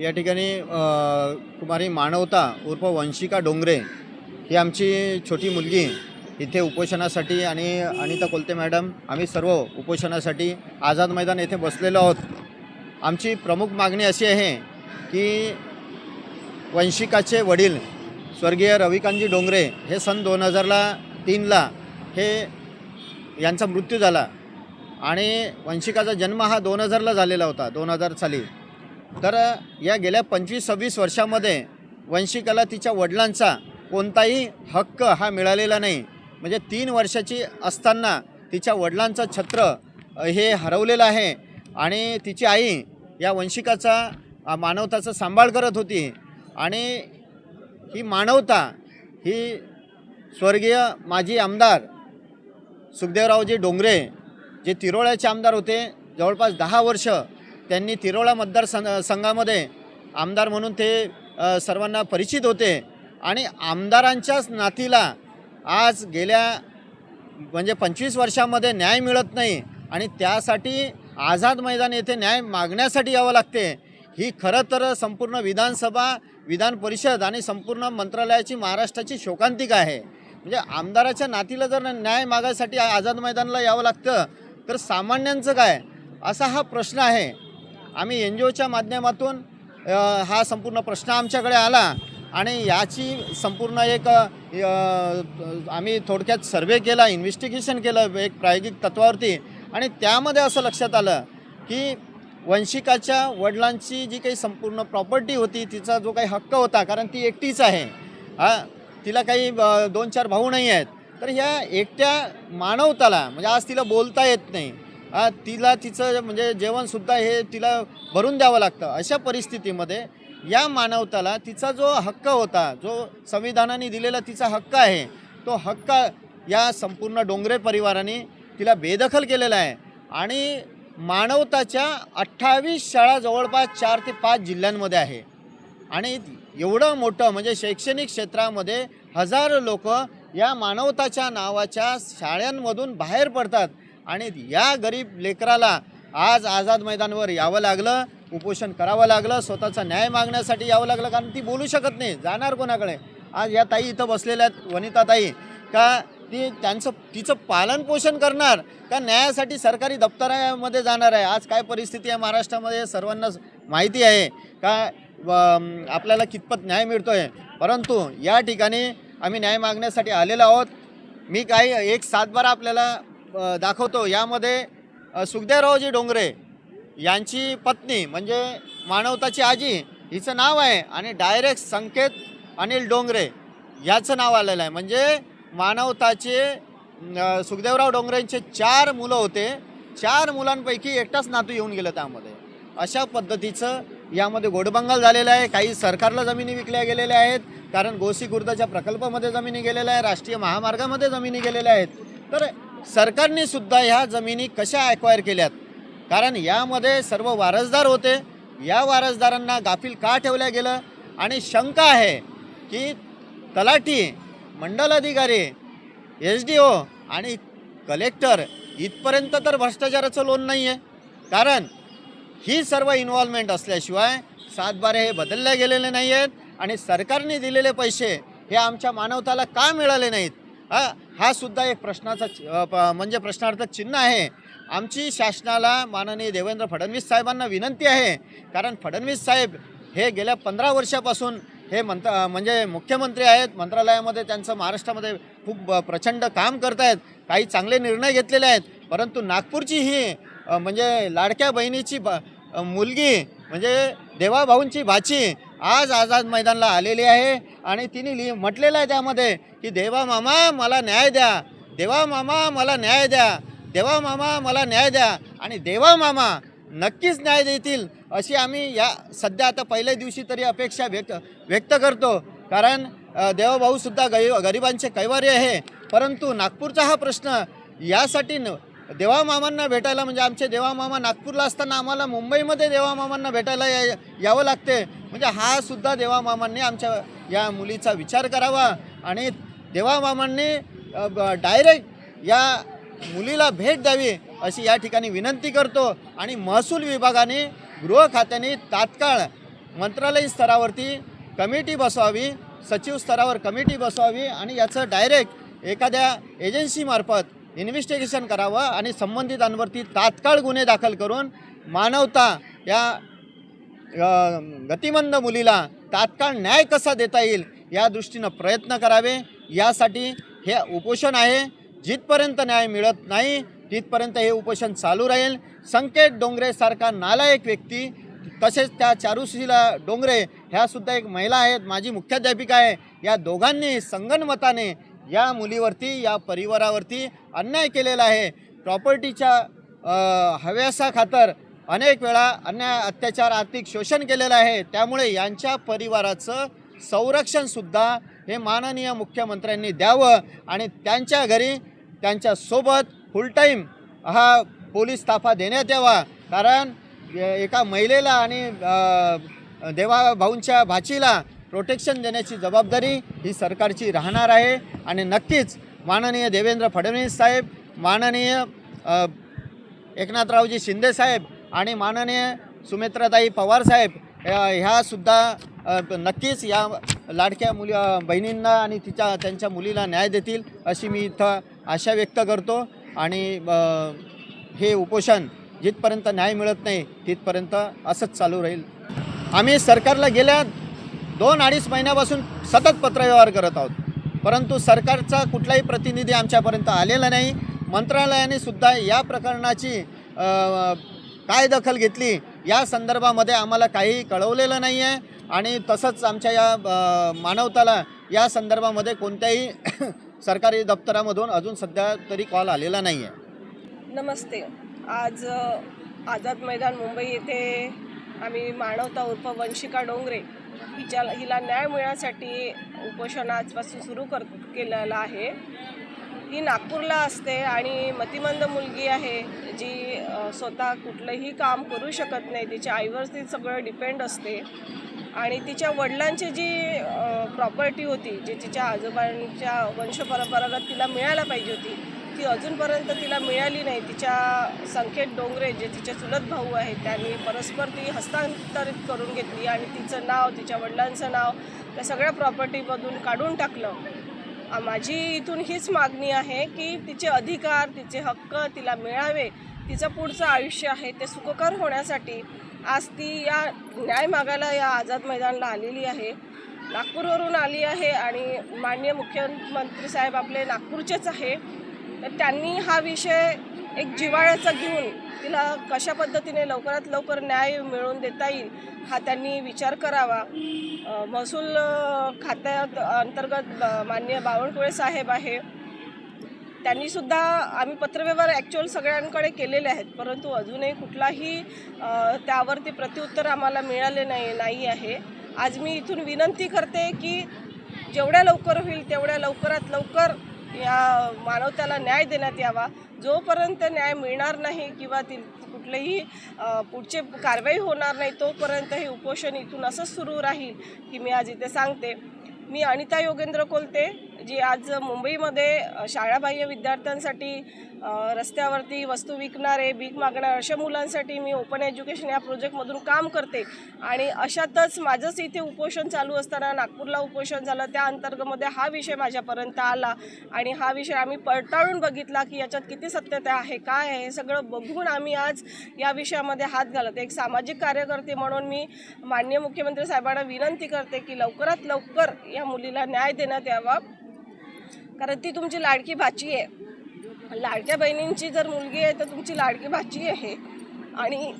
या ठिकाणी कुमारी मानवता उर्फ वंशिका डोंगरे ही आमची छोटी मुलगी इथे उपोषणासाठी आणि अनिता कोलते मॅडम आम्ही सर्व उपोषणासाठी आझाद मैदान येथे बसलेलो आहोत. आमची प्रमुख मागणी अशी आहे की वंशिकाचे वडील स्वर्गीय रविकांतजी डोंगरे हे सन दोन हजारला तीनला हे यांचा मृत्यू झाला आणि वंशिकाचा जन्म हा दोन हजारला झालेला होता दोन हजार साली. तर या गेल्या पंचवीस सव्वीस वर्षामध्ये वंशिकाला तिच्या वडिलांचा कोणताही हक्क हा मिळालेला नाही. म्हणजे तीन वर्षाची असताना तिच्या वडिलांचं छत्र हे हरवलेलं आहे आणि तिची आई या वंशिकाचा मानवताचा सांभाळ करत होती आणि ही मानवता ही स्वर्गीय माजी आमदार सुखदेवरावजी डोंगरे जे तिरोळ्याचे आमदार होते जवळपास दहा वर्ष त्यांनी तिरोळा मतदार संघामध्ये आमदार म्हणून ते सर्वांना परिचित होते. आणि आमदारांच्याच नातीला आज गेल्या म्हणजे पंचवीस वर्षामध्ये न्याय मिळत नाही आणि त्यासाठी आझाद मैदान येथे न्याय मागण्यासाठी यावं लागते. ही खरं तर संपूर्ण विधानसभा विधान परिषद आणि संपूर्ण मंत्रालयाची महाराष्ट्राची शोकांतिका आहे. म्हणजे आमदाराच्या नातीला जर न्याय मागायसाठी आझाद मैदानाला यावं लागतं तर सामान्यांचं काय? असा हा प्रश्न आहे. आम्ही एन जी ओच्या माध्यमातून हा संपूर्ण प्रश्न आमच्याकडे आला आणि याची संपूर्ण एक आम्ही थोडक्यात सर्वे केला इन्व्हेस्टिगेशन केलं एक प्रायोगिक तत्वावरती आणि त्यामध्ये असं लक्षात आलं की वंशिकाच्या वडिलांची जी काही संपूर्ण प्रॉपर्टी होती तिचा जो काही हक्क होता कारण ती एकटीच आहे हा तिला काही दोन चार भाऊ नाही आहेत तर ह्या एकट्या मानवताला म्हणजे आज तिला बोलता येत नाही तिला तिचं म्हणजे जेवणसुद्धा हे तिला भरून द्यावं लागतं. अशा परिस्थितीमध्ये या मानवताला तिचा जो हक्क होता जो संविधानाने दिलेला तिचा हक्क आहे तो हक्क या संपूर्ण डोंगरे परिवाराने तिला बेदखल केलेला आहे. आणि मानवताच्या अठ्ठावीस शाळा जवळपास चार ते पाच जिल्ह्यांमध्ये आहे. आणि एवढं मोठं म्हणजे शैक्षणिक क्षेत्रामध्ये हजारो लोक या मानवताच्या नावाच्या शाळांमधून बाहेर पडतात. आणि या गरीब लेकराला आज आझाद मैदानावर यावं लागलं उपोषण करावं लागलं स्वतःचा न्याय मागण्यासाठी यावं लागलं कारण ती बोलू शकत नाही जाणार कोणाकडे? आज या ताई इथं बसलेल्या आहेत वनिता ताई. का ती त्यांचं तिचं पालनपोषण करणार? का न्यायासाठी सरकारी दप्तरामध्ये जाणार आहे? आज काय परिस्थिती आहे महाराष्ट्रामध्ये? सर्वांनाच सर्वांना माहिती आहे. का व, आपल्याला कितपत न्याय मिळतो आहे परंतु या ठिकाणी आम्ही न्याय मागण्यासाठी आलेलो आहोत. मी काही एक सातबारा आपल्याला दाखवतो. यामध्ये सुखदेवरावजी डोंगरे यांची पत्नी म्हणजे मानवताची आजी हिचं नाव आहे आणि डायरेक्ट संकेत अनिल डोंगरे याचं नाव आलेलं आहे. म्हणजे मानवताचे सुखदेवराव डोंगरेंचे चार मुलं होते. चार मुलांपैकी एकटाच नातू येऊन गेलं त्यामध्ये. अशा पद्धतीचं यामध्ये गोडबंगाल झालेलं आहे. काही सरकारला जमिनी विकल्या गेलेल्या आहेत. कारण गोसी खुर्दच्या प्रकल्पामध्ये जमिनी गेलेल्या आहे राष्ट्रीय महामार्गामध्ये जमिनी गेलेल्या आहेत. तर सरकारने सुद्धा ह्या जमिनी कशा ॲक्वायर केल्यात? कारण यामध्ये सर्व वारसदार होते. या वारसदारांना गाफील का ठेवल्या गेलं? आणि शंका आहे की तलाठी मंडल अधिकारी एस डी ओ आणि कलेक्टर इथपर्यंत तर भ्रष्टाचाराचं लोन नाही आहे कारण ही सर्व इन्व्हॉल्वमेंट असल्याशिवाय सातबारे हे बदलले गेलेले नाही आहेत आणि सरकारने दिलेले पैसे हे आमच्या मानवताला का मिळाले नाहीत? हा सुद्धा एक प्रश्नाचा प- म्हणजे प्रश्नार्थक चिन्ह आहे. आमची शासनाला माननीय देवेंद्र फडणवीस साहेबांना विनंती आहे कारण फडणवीस साहेब हे गेल्या पंधरा वर्षापासून हे मंत म्हणजे मुख्यमंत्री आहेत. मंत्रालयामध्ये त्यांचं महाराष्ट्रामध्ये खूप ब- प्रचंड काम करत आहेत काही चांगले निर्णय घेतलेले आहेत. परंतु नागपूरची ही म्हणजे लाडक्या बहिणीची बा मुलगी म्हणजे देवाभाऊंची भाची आज आझाद मैदानला आलेली आहे आणि तिने लिहि म्हटलेलं आहे त्यामध्ये की देवा मामा मला न्याय द्या. देवा मामा मला न्याय द्या. देवा मामा मला न्याय द्या. आणि देवा मामा नक्कीच न्याय देतील अशी आम्ही या सध्या आता पहिल्या दिवशी तरी अपेक्षा व्यक्त व्यक्त करतो. कारण देवाभाऊसुद्धा गै गरिबांचे कैवारी आहे. परंतु नागपूरचा हा प्रश्न यासाठी न देवामामांना भेटायला म्हणजे आमचे देवामामा नागपूरला असताना आम्हाला मुंबईमध्ये देवामामांना भेटायला या यावं लागते. म्हणजे हा सुद्धा देवामामांनी आमच्या या मुलीचा विचार करावा आणि देवामामांनी डायरेक्ट या मुलीला भेट द्यावी अशी या ठिकाणी विनंती करतो. आणि महसूल विभागाने गृह खात्याने तात्काळ मंत्रालयीन स्तरावरती कमिटी बसवावी सचिव स्तरावर कमिटी बसवावी आणि याचं डायरेक्ट एखाद्या एजन्सीमार्फत इन्व्हेस्टिगेशन करावं आणि संबंधितांवरती तात्काळ गुन्हे दाखल करून मानवता या गतिमंद मुलीला तात्काळ न्याय कसा देता येईल या दृष्टीनं प्रयत्न करावे. यासाठी हे उपोषण आहे. जिथपर्यंत न्याय मिळत नाही तिथपर्यंत हे उपोषण चालू राहील. संकेत डोंगरेसारखा नालायक व्यक्ती तसेच त्या चारुशीला डोंगरे ह्यासुद्धा एक महिला आहेत माझी मुख्याध्यापिका आहे. या दोघांनी संगनमताने या मुलीवरती या परिवारावरती अन्याय केलेला आहे. प्रॉपर्टीच्या हव्यासाखातर अनेक वेळा अन्याय अत्याचार आर्थिक शोषण केलेलं आहे. त्यामुळे यांच्या परिवाराचं संरक्षणसुद्धा हे माननीय मुख्यमंत्र्यांनी द्यावं आणि त्यांच्या घरी त्यांच्यासोबत फुल टाईम हा पोलीस ताफा देण्यात यावा. कारण एका महिलेला आणि देवा भाऊंच्या भाचीला प्रोटेक्शन देण्याची जबाबदारी ही सरकारची राहणार आहे. आणि नक्कीच माननीय देवेंद्र फडणवीस साहेब माननीय एकनाथरावजी शिंदे साहेब आणि माननीय सुमित्राताई पवार साहेब ह्यासुद्धा नक्कीच या लाडक्या मुली बहिणींना आणि तिच्या त्यांच्या मुलीला न्याय देतील अशी मी इथं आशा व्यक्त करतो. आणि हे उपोषण जिथपर्यंत न्याय मिळत नाही तिथपर्यंत असंच चालू राहील. आम्ही सरकारला गेल्या दोन अडीच महिन्यापासून सतत पत्रव्यवहार करत आहोत. परंतु सरकारचा कुठलाही प्रतिनिधी आमच्यापर्यंत आलेला नाही. मंत्रालयाने सुद्धा या प्रकरणाची काय दखल घेतली या संदर्भामध्ये आम्हाला काही कळवलेलं नाही आहे आणि तसंच आमच्या या मानवताला या संदर्भामध्ये कोणत्याही सरकारी दप्तरामधून अजून सध्या तरी कॉल आलेला नाही आहे नमस्ते. आज आझाद मैदान मुंबई येथे आम्ही मानवता उर्फ वंशिका डोंगरे हिच्याला हिला न्याय मिळण्यासाठी उपोषण आजपासून सुरू कर केलेलं आहे. ही नागपूरला असते आणि मतिमंद मुलगी आहे जी स्वतः कुठलंही काम करू शकत नाही. तिच्या आईवरती सगळं डिपेंड असते. आणि तिच्या वडिलांची जी प्रॉपर्टी होती जी तिच्या आजोबांच्या वंशपरंपरागत तिला मिळायला पाहिजे होती ती अजूनपर्यंत तिला मिळाली नाही. तिच्या संकेत डोंगरे जे तिचे चुलत भाऊ आहेत त्यांनी परस्पर ती हस्तांतरित करून घेतली आणि तिचं नाव तिच्या वडिलांचं नाव त्या सगळ्या प्रॉपर्टीमधून काढून टाकलं. माझी इथून हीच मागणी आहे की तिचे अधिकार तिचे हक्क तिला मिळावे तिचं पुढचं आयुष्य आहे ते सुखकर होण्यासाठी आज ती या न्याय मागायला या आझाद मैदानला आलेली आहे. नागपूरवरून आली आहे आणि माननीय मुख्यमंत्री साहेब आपले नागपूरचेच आहे. तर त्यांनी हा विषय एक जिव्हाळ्याचा घेऊन तिला कशा पद्धतीने लवकरात लवकर न्याय मिळवून देता येईल हा त्यांनी विचार करावा. महसूल खात्यात अंतर्गत मान्य बावनकुळे साहेब आहे. त्यांनीसुद्धा आम्ही पत्रव्यवहार ॲक्च्युअल सगळ्यांकडे केलेले आहेत परंतु अजूनही कुठलाही त्यावरती प्रत्युत्तर आम्हाला मिळाले नाही नाही आहे. आज मी इथून विनंती करते की जेवढ्या लवकर होईल तेवढ्या लवकरात लवकर या मानवताला न्याय देण्यात यावा. जोपर्यंत न्याय मिळणार नाही किंवा ती कुठलेही पुढचे कारवाई होणार नाही तोपर्यंत हे उपोषण इथून असंच सुरू राहील की मी आज इथे सांगते. मी अनिता योगेंद्र कोलते जी आज मुंबईमध्ये शाळाबाह्य विद्यार्थ्यांसाठी रस्त्यावरती वस्तू विकणारे भीक मागणारे अशा मुलांसाठी मी ओपन एज्युकेशन या प्रोजेक्टमधून काम करते. आणि अशातच माझंच इथे उपोषण चालू असताना नागपूरला उपोषण झालं. त्या अंतर्गतमध्ये हा विषय माझ्यापर्यंत आला. आणि हा विषय आम्ही पडताळून बघितला की याच्यात किती सत्यता आहे काय आहे हे सगळं बघून आम्ही आज या विषयामध्ये हात घालत एक सामाजिक कार्यकर्ते म्हणून मी माननीय मुख्यमंत्री साहेबांना विनंती करते की लवकरात लवकर या मुलीला न्याय देण्यात यावा. कारण ती तुमची लाडकी भाची आहे. लाडक्या बहिणींची जर मुलगी आहे तर तुमची लाडकी भाची आहे. आणि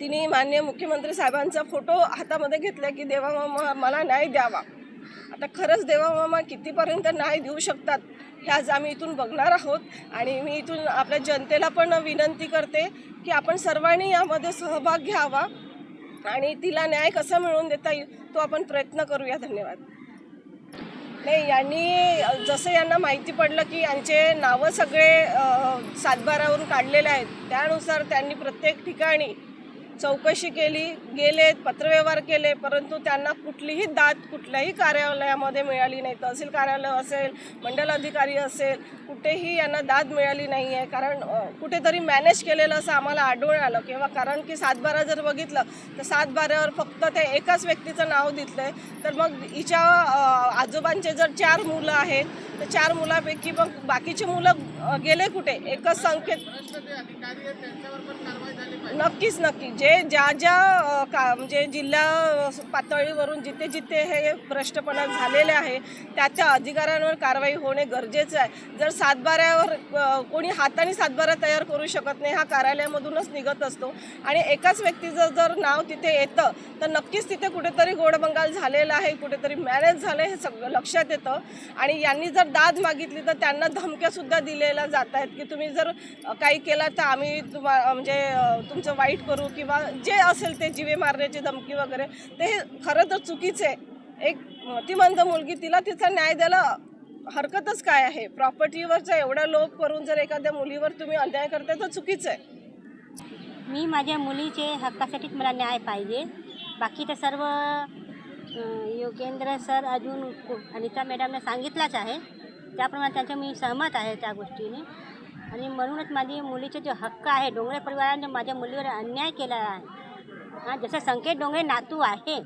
तिने मान्य मुख्यमंत्री साहेबांचा फोटो हातामध्ये घेतला की देवामामा मला न्याय द्यावा. आता खरंच देवामामा कितीपर्यंत न्याय देऊ शकतात हे आज आम्ही इथून बघणार आहोत. आणि मी इथून आपल्या जनतेला पण विनंती करते की आपण सर्वांनी यामध्ये सहभाग घ्यावा. आणि तिला न्याय कसा मिळवून देता येईल तो आपण प्रयत्न करूया. धन्यवाद. नाही यांनी जसं यांना माहिती पडलं की यांचे नावं सगळे सातबारावरून काढलेले आहेत. त्यानुसार त्यांनी प्रत्येक ठिकाणी चौकशी केली गेले पत्रव्यवहार केले परंतु त्यांना कुठलीही दाद कुठल्याही कार्यालयामध्ये मिळाली नाही. तहसील कार्यालय असेल मंडल अधिकारी असेल कुठेही यांना दाद मिळाली नाही आहे कारण कुठेतरी मॅनेज केलेलं असं आम्हाला आढळून आलं किंवा कारण की सातबारा जर बघितलं तर सातबाऱ्यावर फक्त ते एकाच व्यक्तीचं नाव दिसलं आहे तर मग हिच्या आजोबांचे जर चार मुलं आहेत तर चार मुलापैकी मग बाकीची मुलं गेले कुठे? एकच संकेत. नक्कीच नक्की जे ज्या ज्या का म्हणजे जिल्हा पातळीवरून जिथे जिथे हे भ्रष्टपणा झालेले आहे त्या त्या अधिकाऱ्यांवर कारवाई होणे गरजेचं आहे. जर सातबाऱ्यावर कोणी हाताने सातबारा तयार करू शकत नाही हा कार्यालयामधूनच निघत असतो. आणि एकाच व्यक्तीचं जर नाव तिथे येतं तर नक्कीच तिथे कुठेतरी गोडबंगाल झालेला आहे कुठेतरी मॅनेज झालं हे सगळं लक्षात येतं. आणि यांनी जर दाद मागितली तर त्यांना धमक्यासुद्धा दिलेल्या जात आहेत की तुम्ही जर काही केलं तर आम्ही तुम्हा म्हणजे तुमचं वाईट करू किंवा जे असेल ते जीवे मारण्याची धमकी वगैरे ते खरं तर चुकीचं आहे. एक मतिमंद मुलगी तिला तिचा न्याय द्यायला हरकतच काय आहे? प्रॉपर्टीवरचा एवढा लोभ करून जर एखाद्या मुलीवर तुम्ही अन्याय करताय तर चुकीचं आहे. मी माझ्या मुलीचे हक्कासाठीच मला न्याय पाहिजे. बाकी तर सर्व योगेंद्र सर अजून कु- अनिता मॅडमने सांगितलंच आहे. त्याप्रमाणे त्यांच्या मी सहमत आहे त्या गोष्टीने. आणि म्हणूनच माझी मुलीचे जे हक्क आहे डोंगरे परिवाराने माझ्या मुलीवर अन्याय केला आहे. हां जसं संकेत डोंगरे नातू आहे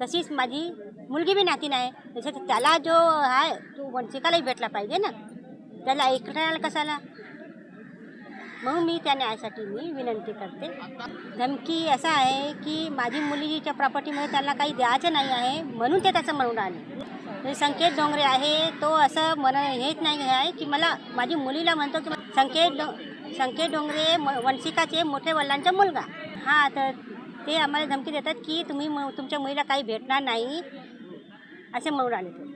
तशीच माझी मुलगी बी नाती नाही. तर त्याला जो आहे तो वंचिकालाही भेटला पाहिजे ना. त्याला ऐकणार कशाला? म्हणून मी त्या न्यायासाठी मी विनंती करते. धमकी असं आहे की माझी मुलीच्या प्रॉपर्टीमध्ये त्यांना काही द्यायचं नाही आहे म्हणून ते त्याचं म्हणून आले. संकेत डोंगरे आहे. तो असं मन हेच नाही आहे की मला माझी मुलीला म्हणतो की संकेत डो संकेत डोंगरे म वंशिकाचे मोठे वडिलांचा मुलगा. हां तर ते आम्हाला धमकी देतात की तुम्ही म- तुमच्या मुलीला काही भेटणार नाही असे म्हणून आले तुम्ही